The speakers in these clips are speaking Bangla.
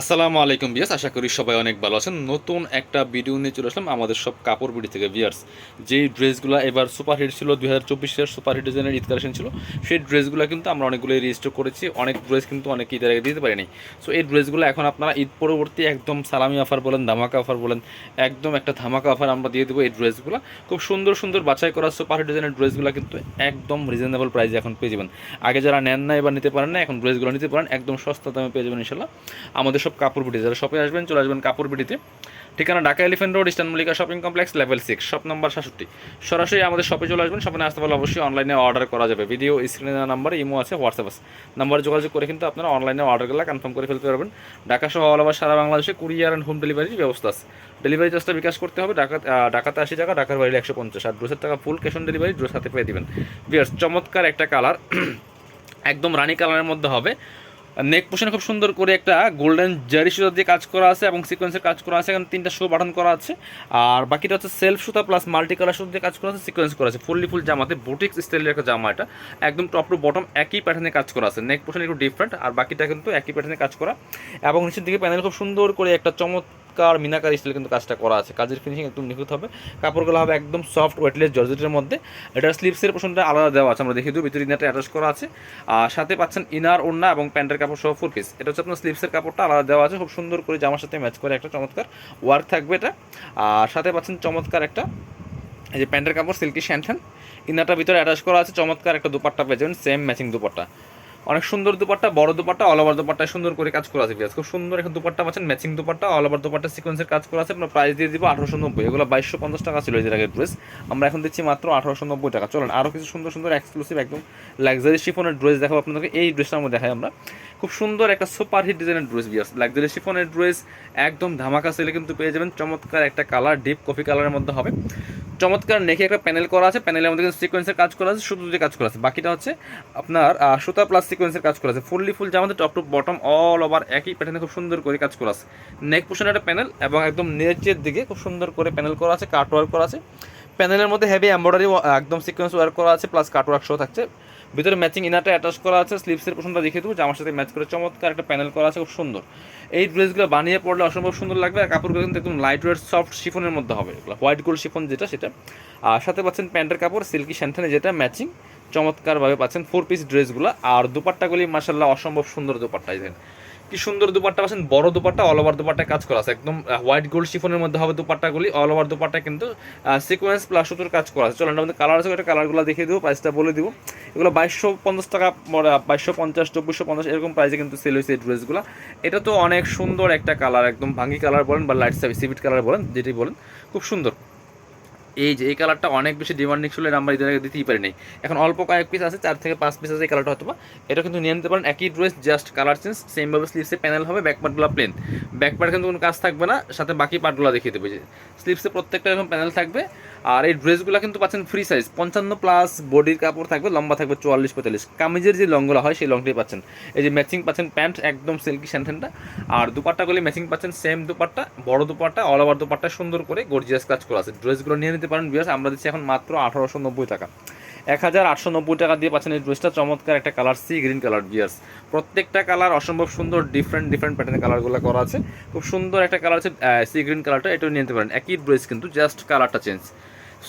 আসসালামু আলাইকুম বিয়াস আশা করি সবাই অনেক ভালো আছেন। নতুন একটা ভিডিও নিয়ে চলে আসলাম আমাদের সব কাপড় বিড়ি থেকে বিয়ার্স যেই ড্রেসগুলো এবার সুপার হিট ছিল, দুই হাজার চব্বিশের সুপার হিট ডিজাইনের ঈদ কালেকশন ছিল, সেই ড্রেসগুলো কিন্তু আমরা অনেকগুলো রেজিস্টার করেছি। অনেক ড্রেস কিন্তু অনেক ঈদের আগে দিতে পারিনি। সো এই ড্রেসগুলো এখন আপনারা ঈদ পরবর্তী একদম সালামি অফার বলেন, ধামাকা অফার বলেন, একদম একটা ধামাকা অফার আমরা দিয়ে দেবো এই ড্রেসগুলো। খুব সুন্দর সুন্দর বাছাই করা সুপার হিট ডিজাইনের ড্রেসগুলো কিন্তু একদম রিজনেবল প্রাইসে এখন পেয়ে যাবেন। আগে যারা নেন না এবার নিতে পারেন না এখন ড্রেসগুলো নিতে পারেন, একদম সস্তা দামে পেয়ে যাবেন ইনশাল্লাহ আমাদের সব কাপড় বিটি যারা শপে আসবেন, চলে আসবেন কাপড় বিটিতে ঠিকানা Dhaka elephant road eastern Mallika shopping complex level six shop number সাতষট্টি। সরাসরি আমাদের শপে চলে আসবেন শপে আসতে পারলে অবশ্যই অনলাইনে অর্ডার করা যাবে। ভিডিও স্ক্রিনে নাম্বার ইমো আছে হোয়াটসঅ্যাপ আছে। নাম্বার যোগাযোগ করে কিন্তু আপনারা অনলাইনে অর্ডারগুলো কনফার্ম করে ফেলতে পারবেন। ঢাকা সহ অল ওভার সারা বাংলাদেশে কুরিয়ার অ্যান্ড হোম ডেলিভারির ব্যবস্থা আছে। ডেলিভারি চার্জটা বিকাশ করতে হবে, ঢাকা ঢাকাতে আশি টাকা, ঢাকার বাইরে একশো পঞ্চাশ। আর ড্রেসের টাকা full cash on delivery dress হাতে পেয়ে দিবেন। বিয়ার্স চমৎকার একটা কালার একদম রানী কালারের মধ্যে হবে। নেক পোশনে খুব সুন্দর করে একটা গোল্ডেন জারি সুতা দিয়ে কাজ করা আছে এবং সিকোয়েন্সের কাজ করা আছে, এখানে তিনটা শো বাটন করা আছে। আর বাকিটা হচ্ছে সেলফ সুতা প্লাস মাল্টি কালার সুতা দিয়ে কাজ করা আছে সিকোয়েন্স করা আছে। ফুললি ফুল জামাতে বুটিক্স স্টাইলের একটা জামা এটা। একদম টপ টু বটম একই প্যাটার্নে কাজ করা আছে। নেক পোশন একটু ডিফারেন্ট আর বাকিটা কিন্তু একই প্যাটার্নে কাজ করা। এবং নিচের দিকে প্যানেল খুব সুন্দর করে একটা চমৎকার মিনাকার স্টাইল কিন্তু কাজটা করা আছে। কাজের ফিনিশিং একদম নিখুঁত হবে। কাপড়গুলো হবে একদম সফট ওয়েটলেস জর্জেটের মধ্যে। এটার স্লিপসের পোশনটা আলাদা দেওয়া আছে, আমরা দেখিয়ে দেবো। ভিতরে ইনারটা অ্যাটাচ করা আছে। আর সাথে পাচ্ছেন ইনার ওড়না এবং প্যান্টের কাপড় সহ ফুল পিস এটা হচ্ছে আপনার স্লিপসের কাপড়টা আলাদা দেওয়া আছে। খুব সুন্দর করে জামার সাথে ম্যাচ করে একটা চমৎকার ওয়ার্ক থাকবে এটা। আর সাথে পাচ্ছেন চমৎকার একটা, এই যে প্যান্টের কাপড় সিল্কি শ্যান্টান ইনারটার ভিতরে অ্যাটাচ করা আছে। চমৎকার একটা দুপাট্টা পেয়ে যাবেন। Same matching dupatta. অনেক সুন্দর দুপাট্টা, বড় দুপাট্টা অল ওভার দুপাট্টায় সুন্দর করে কাজ করা আছে খুব সুন্দর একটা দুপাট্টা পাচ্ছেন matching dupatta all over dupatta সিকোয়েন্সের কাজ করা আছে আপনার প্রাইস দিয়ে দিব আঠারোশো নব্বই। এগুলো বাইশশো পঞ্চাশ টাকা ছিল এর আগের ড্রেস আমরা এখন দিচ্ছি মাত্র আঠারোশো নব্বই টাকা। চলেন আরও কিছু সুন্দর সুন্দর এক্সক্লুসিভ একদম লাক্সারি শিফনের ড্রেস দেখাবো আপনাদেরকে। এই ড্রেসটার মধ্যে দেখাই আমরা। খুব সুন্দর একটা সুপার হিট ডিজাইনের ড্রেস বিয়াস লাক্সারি শিফনের ড্রেস একদম ধামাকা সেলে কিন্তু পেয়ে যাবেন। চমৎকার একটা কালার ডিপ কফি কালারের মধ্যে হবে। চমৎকার নেখে একটা প্যানেল করা আছে, প্যানেলের মধ্যে কিন্তু সিকোয়েন্সের কাজ করা আছে, শুধু যে কাজ করা আছে। বাকিটা হচ্ছে আপনার সুতা প্লাস সিকোয়েন্সের কাজ করা আছে। ফুললি ফুল জামাতে top to bottom all over একই প্যাটার্নে খুব সুন্দর করে কাজ করা আছে। নেক পোশনের একটা প্যানেল এবং একদম নেচের দিকে খুব সুন্দর করে প্যানেল করা আছে কাট ওয়ার্ক করা আছে। প্যানেলের মধ্যে হেভি এম্বয়ডারি একদম সিকোয়েন্স ওয়ার্ক করা আছে প্লাস কাট ওয়ার্ক শো থাকছে। ভিতরে ম্যাচিং ইনারটা অ্যাটাচ করা আছে স্লিপসের পোশনটা দেখে দেবো। জামার সাথে ম্যাচ করে চমৎকার একটা প্যানেল করা আছে, খুব সুন্দর। এই ড্রেসগুলো বানিয়ে পড়লে অসম্ভব সুন্দর লাগবে, আর কাপড়গুলো কিন্তু একদম লাইট ওয়েট সফট শিফনের মধ্যে হবে। এগুলো হোয়াইট গোল্ড শিফন যেটা, সেটা। আর সাথে পাচ্ছেন প্যান্টের কাপড় সিল্কি স্যান্থানে যেটা ম্যাচিং চমৎকারভাবে পাচ্ছেন ফোর পিস ড্রেসগুলো আর দুপাট্টাগুলি মার্শাল্লাহ অসম্ভব সুন্দর দুপাট্টা দেখেন। কি সুন্দর দুপাট্টা পাচ্ছেন, বড় দুপাট্টা অল ওভার দুপাট্টায় কাজ করা আছে। একদম হোয়াইট গোল্ড শিফনের মধ্যে হবে দুপাট্টাগুলি অল ওভার দুপাট্টা কিন্তু সিকোয়েন্স প্লাস সুতোর কাজ করা আছে। চলো আমাদের কালার আছে এটা কালারগুলো দেখিয়ে দেবো প্রাইসটা বলে দিব। এগুলো বাইশশো পঞ্চাশ টাকা বাইশশো পঞ্চাশ, চব্বিশশো পঞ্চাশ, এরকম প্রাইসে কিন্তু সেল হয়েছে এই ড্রেসগুলো এটা তো অনেক সুন্দর একটা কালার একদম ভাঙ্গি কালার বলেন বা লাইট সিভিট কালার বলেন, যেটি বলেন, খুব সুন্দর। এই যে, এই কালারটা অনেক বেশি ডিমান্ডিং ছিল আমরা এদের আগে দিতেই পারি নাই এখন অল্প কয়েক পিস আছে, চার থেকে পাঁচ পিস আছে এই কালারটা হয়তো এটা কিন্তু নিয়ে নিতে পারেন, একই ড্রেস জাস্ট কালার চেঞ্জ সেমভাবে স্লিপসে প্যানেল হবে ব্যাক পার্টগুলো প্লেন ব্যাক পার্ট কিন্তু কোনো কাজ থাকবে না, সাথে বাকি পার্টগুলো দেখিয়ে দেবে স্লিপসে প্রত্যেকটা এরকম প্যানেল থাকবে আর এই ড্রেসগুলো কিন্তু পাচ্ছেন ফ্রি সাইজ পঞ্চান্ন প্লাস বডির কাপড় থাকবে, লম্বা থাকবে চুয়াল্লিশ পঁয়তাল্লিশ। কামিজের যে লংগুলো হয়, সেই লংটাই পাচ্ছেন। এই যে ম্যাচিং পাচ্ছেন প্যান্ট একদম সিল্কি স্যান্থেনটা আর দুপাট্টাগুলি ম্যাচিং পাচ্ছেন সেম দুপাট্টা, বড় দুপাট্টা অল ওভার দুপাট্টা, সুন্দর করে গর্জিয়াস কাজ করা আছে। ড্রেসগুলো নিয়ে নিতে পারেন বিয়াস আমরা দিচ্ছি এখন মাত্র আঠারোশো নব্বই টাকা। এক হাজার আটশো নব্বই টাকা দিয়ে পাচ্ছেন এই ড্রেসটা। চমৎকার একটা কালার সি গ্রিন কালার বিয়ার্স প্রত্যেকটা কালার অসম্ভব সুন্দর ডিফারেন্ট ডিফারেন্ট প্যাটার্নের কালারগুলো করা আছে। খুব সুন্দর একটা কালার আছে সি গ্রিন কালারটা এটাও নিয়ে নিতে পারেন। একই ড্রেস কিন্তু জাস্ট কালারটা change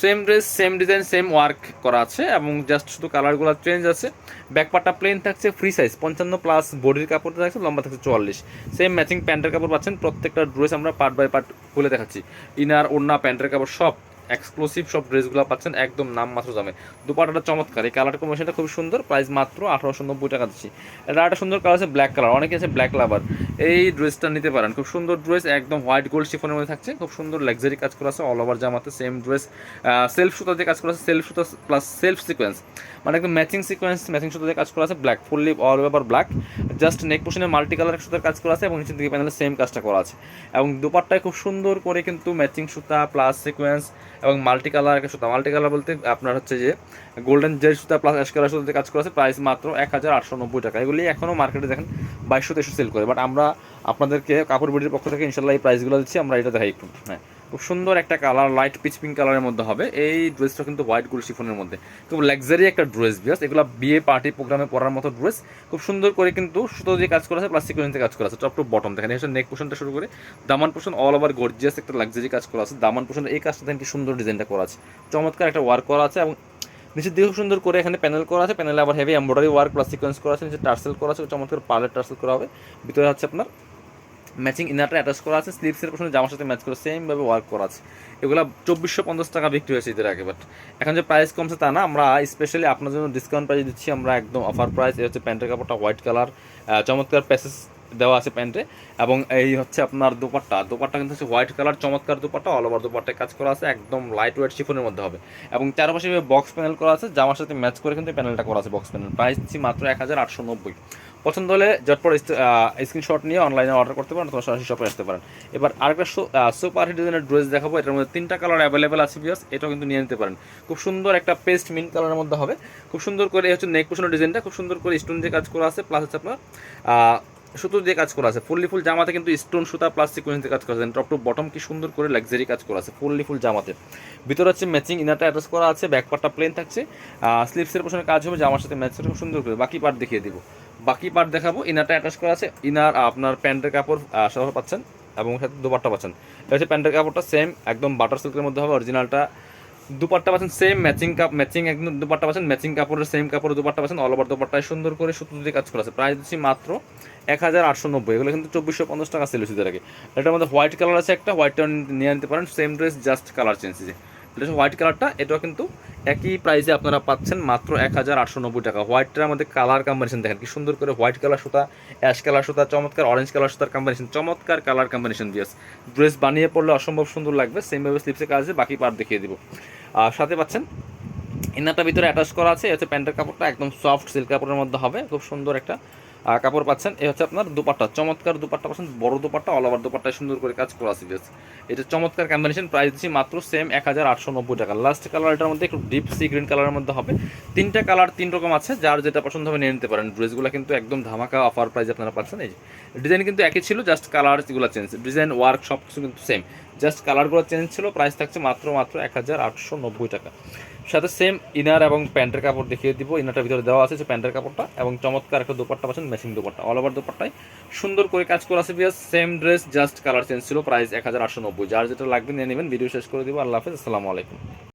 same dress same design same work করা আছে এবং জাস্ট শুধু কালারগুলো চেঞ্জ আছে। ব্যাকপারটা প্লেন থাকছে ফ্রি সাইজ পঞ্চান্ন প্লাস বডির কাপড় থাকছে, লম্বা থাকছে চুয়াল্লিশ। সেম ম্যাচিং প্যান্টের কাপড় পাচ্ছেন, প্রত্যেকটা ড্রেস আমরা পার্ট বাই পার্ট খুলে দেখাচ্ছি। ইনার ওড়না প্যান্টের কাপড় সব এক্সক্লুসিভ সব ড্রেসগুলো পাচ্ছেন একদম নাম মাত্র দামে। দুপাটাটা চমৎকার। এই কালার কম্বিনেশনটা খুব সুন্দর। প্রাইস মাত্র আঠারোশো নব্বই টাকা দিচ্ছি। এটা একটা সুন্দর কালার আছে ব্ল্যাক কালার অনেকে আছে ব্ল্যাক লাভার এই ড্রেসটা নিতে পারেন। খুব সুন্দর ড্রেস একদম হোয়াইট গোল্ড শিফনের মধ্যে থাকছে। খুব সুন্দর লাক্সারি কাজ করা আছে অল ওভার জামাতে সেম ড্রেস সেলফ সুতা দিয়ে কাজ করা আছে। সেলফ সুতা প্লাস সেলফ সিকোয়েন্স মানে একদম ম্যাচিং সিকোয়েন্স ম্যাচিং সুতা দিয়ে কাজ করা আছে। Black fully all over black just neck পোশনে multi colour সুতার কাজ করা আছে এবং নিচের দিকে প্যানেলে সেম কাজটা করা আছে। এবং দুপাট্টায় খুব সুন্দর করে কিন্তু ম্যাচিং সুতা প্লাস সিকোয়েন্স এবং মাল্টি কালার একটা সুতা। মাল্টি কালার বলতে আপনার হচ্ছে যে গোল্ডেন জেল সুতা প্লাস অ্যাশ কালার সুতাতে কাজ করা আছে প্রাইস মাত্র এক হাজার আটশো নব্বই টাকা। এগুলি এখনও মার্কেটে দেখেন বাইশশো তেইশশো সেল করে। বাট আমরা আপনাদেরকে কাপড় বিডির পক্ষ থেকে ইনশাল্লাহ এই প্রাইসগুলো দিচ্ছি, আমরা এটা দেখাই একটু। হ্যাঁ। খুব সুন্দর একটা কালার লাইট পিচ পিঙ্ক কালারের মধ্যে হবে। এই ড্রেসটা কিন্তু হোয়াইটগুলো শিফনের মধ্যে। খুব লাক্সারি একটা ড্রেস বিয়াস এগুলো বিয়ে পার্টি প্রোগ্রামে পরার মতো ড্রেস খুব সুন্দর করে কিন্তু সুতো দিয়ে কাজ করা আছে প্লাস্টিক দিয়ে কাজ করা আছে টপ টু বটম দেখেন এখানে নেক পোশনটা শুরু করে। দামান পোশন অল ওভার গর্জিয়াস একটা লাক্সারি কাজ করা আছে। দামান পোশনের এই কাজটা দেখেন কি সুন্দর ডিজাইনটা করা আছে। চমৎকার একটা ওয়ার্ক করা আছে এবং নিচের দিকে সুন্দর করে এখানে প্যানেল করা আছে। প্যানেলে আবার heavy embroidery work plus sequence করা আছে। নিচে টার্সেল করা আছে, চমৎকার পার্লের টার্সেল করা হবে। ভিতরে হচ্ছে আপনার ম্যাচিং ইনারটা অ্যাটাচ করা আছে স্লিপসের পোশনে জামার সাথে ম্যাচ করে সেমভাবে ওয়ার্ক করা আছে। এগুলো চব্বিশশো পঞ্চাশ টাকা বিক্রি হয়েছে এদের আগে বাট এখন যে প্রাইস কমছে তা না, আমরা স্পেশালি আপনার জন্য ডিসকাউন্ট প্রাইস দিচ্ছি, আমরা একদম অফার প্রাইস এই হচ্ছে প্যান্টের কাপড়টা হোয়াইট কালার চমৎকার প্যাসেস দেওয়া আছে প্যান্টে, এবং এই হচ্ছে আপনার দুপাট্টা দুপাট্টা কিন্তু হচ্ছে হোয়াইট কালার চমৎকার দুপাট্টা অল ওভার দুপাট্টায় কাজ করা আছে, একদম লাইট ওয়েট শিফনের মধ্যে হবে। এবং চারপাশে বক্স প্যানেল করা আছে, জামার সাথে ম্যাচ করে কিন্তু প্যানেলটা করা আছে বক্স প্যানেল প্রাইস দিচ্ছি মাত্র এক হাজার আটশো নব্বই। পছন্দ হলে জটপট স্ক্রিনশট নিয়ে অনলাইনে অর্ডার করতে পারেন অথবা সরাসরি শপে আসতে পারেন। এবার আরেকটা সুপার হিট ডিজাইনের ড্রেস দেখাবো। এটার মধ্যে তিনটা কালার অ্যাভেলেবেল আছে বিয়াস এটাও কিন্তু নিয়ে নিতে পারেন। খুব সুন্দর একটা পেস্ট মিন কালারের মধ্যে হবে। খুব সুন্দর করে হচ্ছে নেক পোশনের ডিজাইনটা খুব সুন্দর করে স্টোন দিয়ে কাজ করা আছে প্লাস হচ্ছে আপনার সুতো দিয়ে কাজ করা আছে। ফুললি ফুল জামাতে কিন্তু স্টোন সুতা প্লাস সিকুয়েন্স দিয়ে কাজ করা আছে। টপ টু বটম কি সুন্দর করে লাক্সারি কাজ করা আছে ফুললি ফুল জামাতে। ভিতরে হচ্ছে ম্যাচিং ইনারটা অ্যাটাচ করা আছে ব্যাক পার্টটা প্লেন থাকছে। স্লিপসের পোশনে কাজ হবে, জামার সাথে ম্যাচ করে খুব সুন্দর করে বাকি পার্ট দেখিয়ে দিব। বাকি পার্ট দেখাবো। ইনারটা অ্যাটাচ করা আছে। ইনার আপনার প্যান্টের কাপড় সহ পাচ্ছেন এবং সাথে দুপাট্টা পাচ্ছেন। এটা হচ্ছে প্যান্টের কাপড়টা সেম একদম বাটার সিল্কের মধ্যে হবে অরিজিনালটা দুপাট্টা পাচ্ছেন সেম ম্যাচিং কাপ ম্যাচিং একদম দুপাট্টা পাচ্ছেন ম্যাচিং কাপড়ের সেম কাপড়ের দুপাট্টা পাচ্ছেন অল ওভার সুন্দর করে সুতো দিয়ে কাজ করা আছে। প্রাইস দিচ্ছি মাত্র এক হাজার আটশো নব্বই। এগুলো কিন্তু চব্বিশশো পঞ্চাশ টাকা সেল হচ্ছে এটার মধ্যে হোয়াইট কালার আছে একটা হোয়াইটটা নিয়ে নিতে পারেন same dress just colour change এটা হোয়াইট কালারটা এটাও কিন্তু একই প্রাইসে আপনারা পাচ্ছেন মাত্র এক হাজার আটশো নব্বই টাকা। হোয়াইটটার মধ্যে কালার কম্বিনেশন দেখেন, কি সুন্দর করে হোয়াইট কালার সুতা অ্যাশ কালার সুতা, চমৎকার অরেঞ্জ কালার সুতার কম্বিনেশন চমৎকার কালার কম্বিনেশন দিয়েছে ড্রেস বানিয়ে পড়লে অসম্ভব সুন্দর লাগবে সেমভাবে স্লিপসে কাজ, বাকি পার্ট দেখিয়ে দিব। আর সাথে পাচ্ছেন ইনারটা ভিতরে অ্যাটাচ করা আছে হচ্ছে প্যান্টের কাপড়টা, একদম সফট সিল্ক কাপড়ের মধ্যে হবে, খুব সুন্দর একটা কাপড় পাচ্ছেন এই হচ্ছে আপনার দুপাট্টা। চমৎকার দুপাট্টা পাচ্ছেন, বড় দুপাট্টা অল ওভার দুপাট্টায় সুন্দর করে কাজ করা আছে এটা চমৎকার কম্বিনেশন প্রাইস দিচ্ছি মাত্র সেম এক হাজার আটশো নব্বই টাকা। লাস্ট কালারটার মধ্যে একটু ডিপ সি গ্রিন কালারের মধ্যে হবে। তিনটা কালার তিন রকম আছে, যার যেটা পছন্দ হবে নিয়ে নিতে পারেন। ড্রেসগুলো কিন্তু একদম ধামাকা অফার প্রাইস আপনারা পাচ্ছেন, এই ডিজাইন কিন্তু একই ছিল জাস্ট কালার যেগুলো চেঞ্জ ডিজাইন ওয়ার্ক সব কিছু কিন্তু সেম জাস্ট কালারগুলো চেঞ্জ ছিল প্রাইস থাকছে মাত্র মাত্র এক হাজার আটশো নব্বই টাকা। সাথে সেম ইনার এবং প্যান্টের কাপড় দেখিয়ে দিব। ইনারটার ভিতরে দেওয়া আছে যে প্যান্টের কাপড়টা এবং চমৎকার একটা দুপাট্টা পাচ্ছেন ম্যাচিং দুপাট্টা অল ওভার দুপাট্টায়। সুন্দর করে কাজ করা আছে বিয়াস same dress just colour change ছিল প্রাইস এক হাজার আটশো নব্বই। যার যেটা লাগবে নিয়ে নেবেন ভিডিও শেষ করে দিব। আল্লাহ হাফেজ, আসসালামু আলাইকুম।